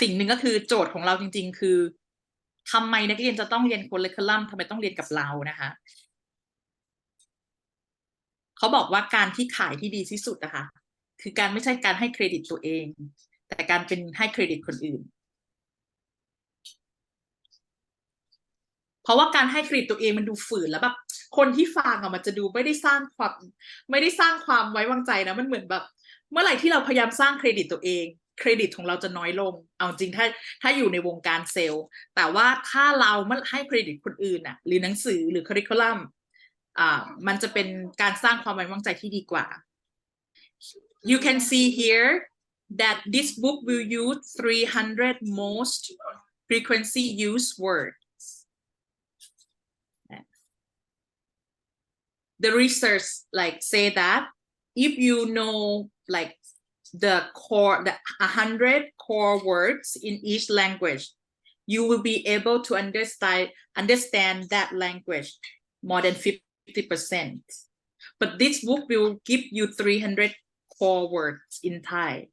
สิ่งหนึ่งก็คือโจทย์ของเราจริง ๆ คือทำไมนักเรียนจะต้องเรียน curriculum ทำไมต้องเรียนกับเรานะคะเขาบอกว่าการที่ขายที่ดีที่สุดนะคะคือการไม่ใช่การให้เครดิตตัวเอง แต่การเป็นให้เครดิตคนอื่น เพราะว่าการให้เครดิตตัวเองมันดูฝืนแล้วแบบคนที่ฟังอะมันจะดูไม่ได้สร้างความ ไม่ได้สร้างความไว้วางใจนะมันเหมือนแบบ เมื่อไหร่ที่เราพยายามสร้างเครดิตตัวเอง เครดิตของเราจะน้อยลง เอาจริงถ้าถ้าอยู่ในวงการเซลล์ แต่ว่าถ้าเราไม่ให้เครดิตคนอื่นอะหรือหนังสือหรือค u r r i c u l u m อ่ามันจะเป็นการสร้างความไว้วางใจที่ดีกว่า you can see here that this book will use 300 most frequency used words the research like say that if you know like the core the 100 core words in each language. You will be able to understand understand that language more than 50% but this book will give you 300 core words in thai